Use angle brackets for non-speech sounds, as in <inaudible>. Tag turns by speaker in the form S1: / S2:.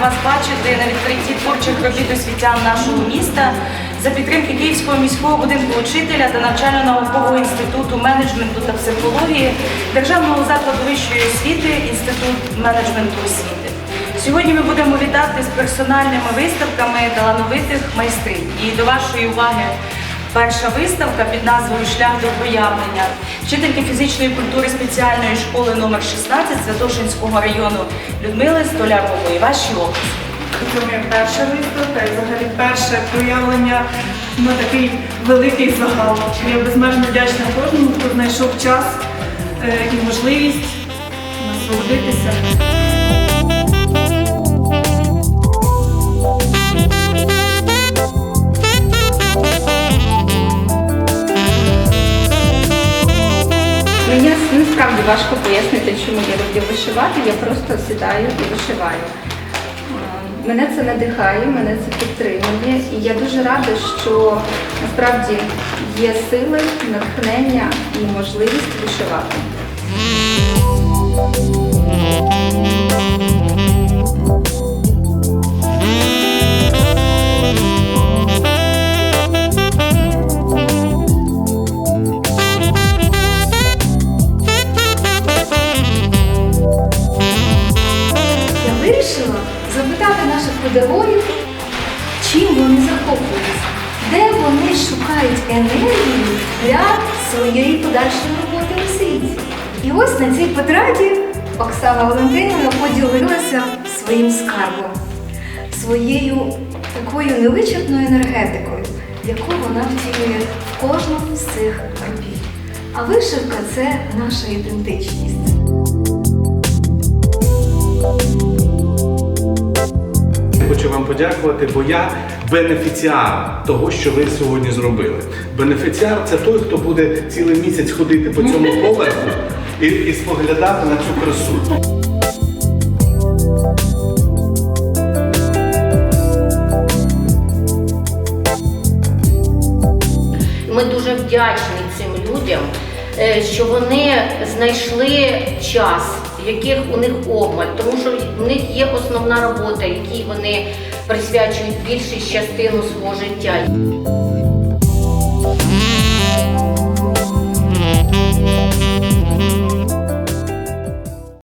S1: вас бачити на відкритті творчих робіт освітян нашого міста за підтримки Київського міського будинку учителя та навчально-наукового інституту менеджменту та психології Державного закладу вищої освіти Інститут менеджменту освіти. Сьогодні ми будемо вітати з персональними виставками талановитих майстрів. І до вашої уваги перша виставка під назвою Шлях до проявлення вчительки фізичної культури спеціальної школи номер 16 Святошинського району Людмили Столярової. Ваші описи.
S2: Це моя перша виставка і взагалі перше проявлення на такий великий загал. Я безмежно вдячна кожному, хто знайшов час е, і можливість насолодитися.
S3: Насправді важко пояснити, чому я люблю вишивати. Я просто сідаю і вишиваю. Е, Мене це надихає, мене це підтримує, і я дуже рада, що насправді є сили, натхнення і можливість вишивати.
S4: Запитати наших педагогів, чим вони захоплюються, де вони шукають енергію для своєї подальшої роботи у світі. І ось на цій потраді Оксана Валентинівна поділилася своїм скарбом, своєю такою невичерпною енергетикою, яку вона втілює в кожному з цих робіт. А вишивка це наша ідентичність.
S5: Хочу вам подякувати, бо я бенефіціар того, що ви сьогодні зробили. Бенефіціар це той, хто буде цілий місяць ходити по цьому <laughs> поверху і, і споглядати на цю красу.
S6: Ми дуже вдячні цим людям, е, що вони знайшли час, яких у них обмаль, тому що в них є основна робота, якій вони присвячують більшість частину свого життя.